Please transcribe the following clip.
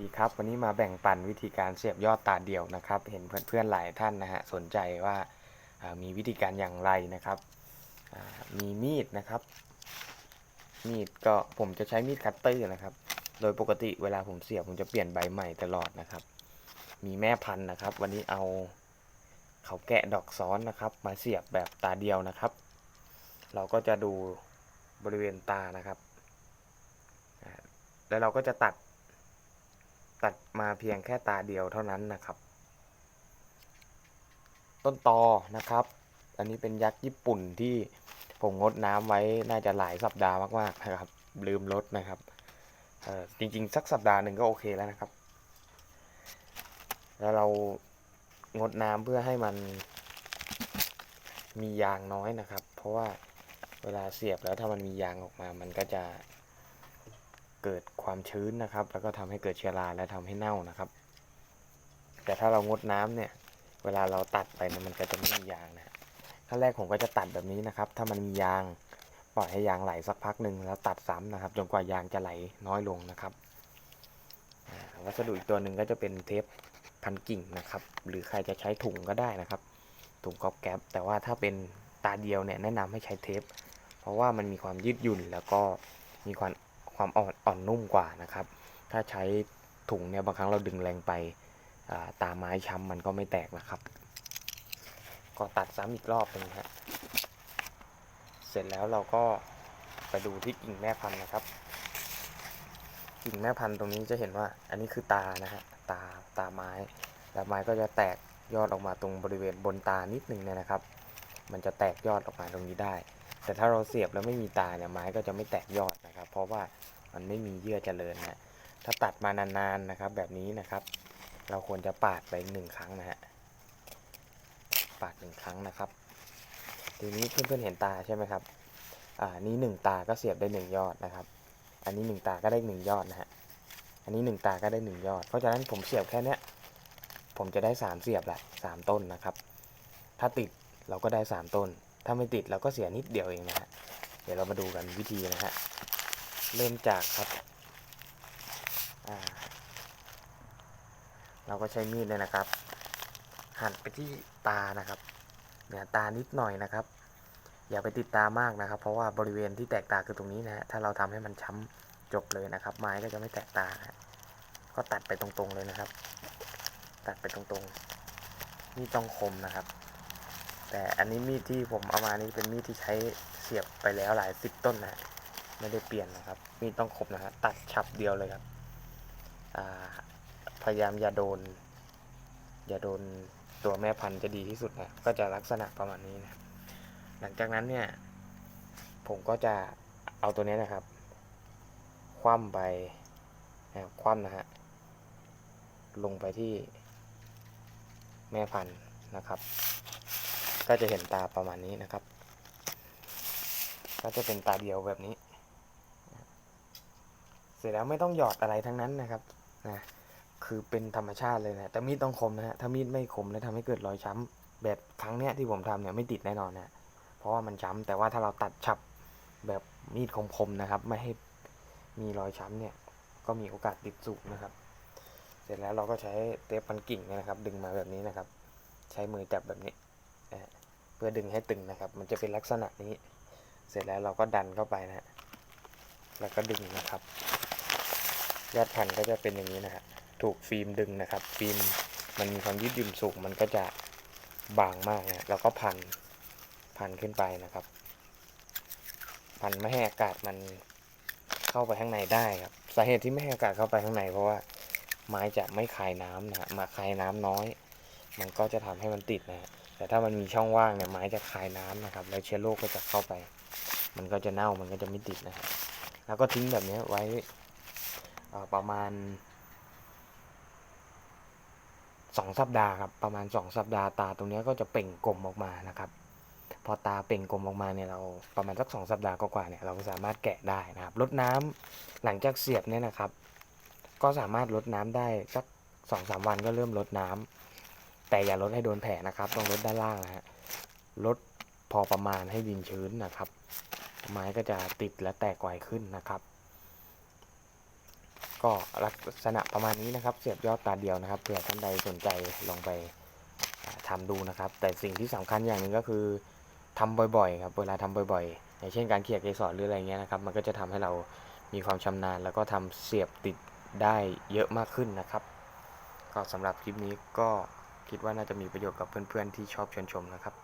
ดีครับวันนี้มาแบ่งปันวิธีการเสียบยอดตาเดี่ยวนะครับ เห็นเพื่อนๆหลายท่านนะฮะสนใจว่ามีวิธีการอย่างไรนะครับมีมีดนะครับ มีดก็ผมจะใช้มีดคัตเตอร์นะครับ โดยปกติเวลาผมเสียบผมจะเปลี่ยนใบใหม่ตลอดนะครับ มีแม่พันธุ์นะครับ วันนี้เอาเขาแกะดอกซ้อนนะครับ มาเสียบแบบตาเดียวนะครับ เราก็จะดูบริเวณตานะครับ แล้วเราก็จะตัด ตัดมาเพียงแค่ตาเดียวเท่านั้นนะครับ ต้นตอนะครับ อันนี้เป็นยักษ์ญี่ปุ่นที่ผมงดน้ำไว้น่าจะหลายสัปดาห์มากๆนะครับ ลืมลดนะครับจริงๆ สักสัปดาห์หนึ่งก็โอเคแล้วนะครับ แล้วเรางดน้ำเพื่อให้มันมียางน้อยนะครับ เพราะว่าเวลาเสียบแล้วถ้ามันมียางออกมา มันก็จะ เกิดความชื้นนะครับ แล้วก็ทำให้เกิดเชื้อราและทำให้เน่านะครับ แต่ถ้าเรางดน้ำเนี่ย เวลาเราตัดไปเนี่ยมันก็จะไม่มียางนะฮะขั้นแรกผมก็จะตัดแบบนี้นะครับ ถ้ามันมียางปล่อยให้ยางไหลสักพักหนึ่งแล้วตัดซ้ำนะครับจนกว่ายางจะไหลน้อยลงนะครับอ่าวัสดุอีกตัวหนึ่งก็จะเป็นเทปพันกิ่งนะครับ หรือใครจะใช้ถุงก็ได้นะครับ ถุงก๊อบแก๊บแต่ว่าถ้าเป็นตาเดียวเนี่ยแนะนำให้ใช้เทป เพราะว่ามันมีความยืดหยุ่นแล้วก็มีความความอ่อน อ่อนนุ่มกว่านะครับ ถ้าใช้ถุงเนี่ยบางครั้งเราดึงแรงไปตาไม้ช้ำมันก็ไม่แตกนะครับ ก็ตัดซ้ำอีกรอบหนึงฮะเสร็จแล้วเราก็ไปดูที่กิ่งแม่พันธุ์นะครับ กิ่งแม่พันธุ์ตรงนี้จะเห็นว่าอันนี้คือตานะฮะตาตาไม้แล้วไม้ก็จะแตกยอดออกมาตรงบริเวณบนตานิดนึงเนี่ยนะครับ มันจะแตกยอดออกมาตรงนี้ได้ แต่ถ้าเราเสียบแล้วไม่มีตาเนี่ยไม้ก็จะไม่แตกยอดนะครับ เพราะว่า มันไม่มีเยื่อเจริญนะถ้าตัดมานานๆนะครับ แบบนี้นะครับ เราควรจะปาดไปหนึ่งครั้งนะฮะปาดหนึ่งครั้งนะครับ ทีนี้เพื่อนๆเห็นตาใช่ไหมครับ อ่านี้หนึ่งตาก็เสียบได้หนึ่งยอดนะครับ อันนี้หนึ่งตาก็ได้หนึ่งยอดนะฮะอันนี้หนึ่งตาก็ได้หนึ่งยอด เพราะฉะนั้นผมเสียบแค่เนี้ยผมจะได้สามเสียบแหละสามต้นนะครับ ถ้าติดเราก็ได้สามต้น ถ้าไม่ติดเราก็เสียนิดเดียวเองนะฮะเดี๋ยวเรามาดูกันวิธีนะฮะ เริ่มจากครับ เราก็ใช้มีดเลยนะครับ หั่นไปที่ตานะครับเนี่ยตานิดหน่อยนะครับ อย่าไปติดตามากนะครับ เพราะว่าบริเวณที่แตกตาคือตรงนี้นะฮะถ้าเราทำให้มันช้ำจบเลยนะครับ ไม้ก็จะไม่แตกตานะก็ตัดไปตรงๆเลยนะครับ ตัดไปตรงๆนี่ต้องคมนะครับ แต่อันนี้มีดที่ผมเอามานี่เป็นมีดที่ใช้เสียบไปแล้วหลายสิบต้นนะ ไม่ได้เปลี่ยนนะครับ มีดต้องคมนะฮะตัดฉับเดียวเลยครับพยายามอย่าโดน อย่าโดนตัวแม่พันธุ์จะดีที่สุดนะก็จะลักษณะประมาณนี้นะหลังจากนั้นเนี่ย ผมก็จะเอาตัวนี้นะครับ คว่ำไปนะครับคว่ำนะฮะลงไปที่แม่พันธุ์นะครับ ก็จะเห็นตาประมาณนี้นะครับ ก็จะเป็นตาเดียวแบบนี้ เสร็จแล้วไม่ต้องหยอดอะไรทั้งนั้นนะครับนะคือเป็นธรรมชาติเลยนะแต่มีดต้องคมนะฮะถ้ามีดไม่คมแล้วทำให้เกิดรอยช้ำแบบครั้งเนี้ยที่ผมทำเนี่ยไม่ติดแน่นอนนะเพราะว่ามันช้ำแต่ว่าถ้าเราตัดฉับแบบมีดคมๆนะครับ ไม่ให้มีรอยช้ำเนี่ยก็มีโอกาสติดสูงนะครับ เสร็จแล้วเราก็ใช้เทปพันกิ่งเนี่ยนะครับ ดึงมาแบบนี้นะครับ ใช้มือจับแบบนี้เพื่อดึงให้ตึงนะครับ มันจะเป็นลักษณะนี้ เสร็จแล้วเราก็ดันเข้าไปนะฮะแล้วก็ดึงนะครับ ยอดพันธุ์ก็จะเป็นอย่างนี้นะฮะถูกฟิล์มดึงนะครับ ฟิล์มมันมีความยืดหยุ่นสูงมันก็จะบางมากนะแล้วก็พันพันขึ้นไปนะครับ พันไม่ให้อากาศมันเข้าไปข้างในได้ครับสาเหตุที่ไม่ให้อากาศเข้าไปข้างในเพราะว่าไม้จะไม่คายน้ำนะฮะมาคายน้ำน้อย มันก็จะทำให้มันติดนะฮะแต่ถ้ามันมีช่องว่างเนี่ยไม้จะคายน้ำนะครับ แล้วเชื้อโรคก็จะเข้าไป มันก็จะเน่ามันก็จะไม่ติดนะครับแล้วก็ทิ้งแบบนี้ไว้ ประมาณสองสัปดาห์ครับประมาณสองสัปดาห์ตาตรงนี้ก็จะเป่งกลมออกมานะครับ พอตาเป่งกลมออกมาเนี่ยเราประมาณสักสองสัปดาห์กว่าเนี่ยเราสามารถแกะได้นะครับลดน้ำหลังจากเสียบเนี่ยนะครับ ก็สามารถลดน้ำได้สักสองสามวันก็เริ่มลดน้ำแต่อย่าลดให้โดนแผลนะครับ ต้องลดด้านล่างนะฮะลดพอประมาณให้ดินชื้นนะครับ ไม้ก็จะติดและแตกไวขึ้นนะครับ ก็ลักษณะประมาณนี้นะครับ เสียบยอดตาเดียวนะครับเผื่อท่านใดสนใจลองไปอ่าทำดูนะครับ แต่สิ่งที่สำคัญอย่างหนึ่งก็คือทำบ่อยๆครับเวลาทำบ่อยๆ อย่างเช่นการเขี่ยเกสรหรืออะไรเงี้ยนะครับมันก็จะทำให้เรามีความชำนาญ แล้วก็ทำเสียบติดได้เยอะมากขึ้นนะครับ ก็สำหรับคลิปนี้ก็คิดว่าน่าจะมีประโยชน์กับเพื่อนๆที่ชอบชวนชมนะครับ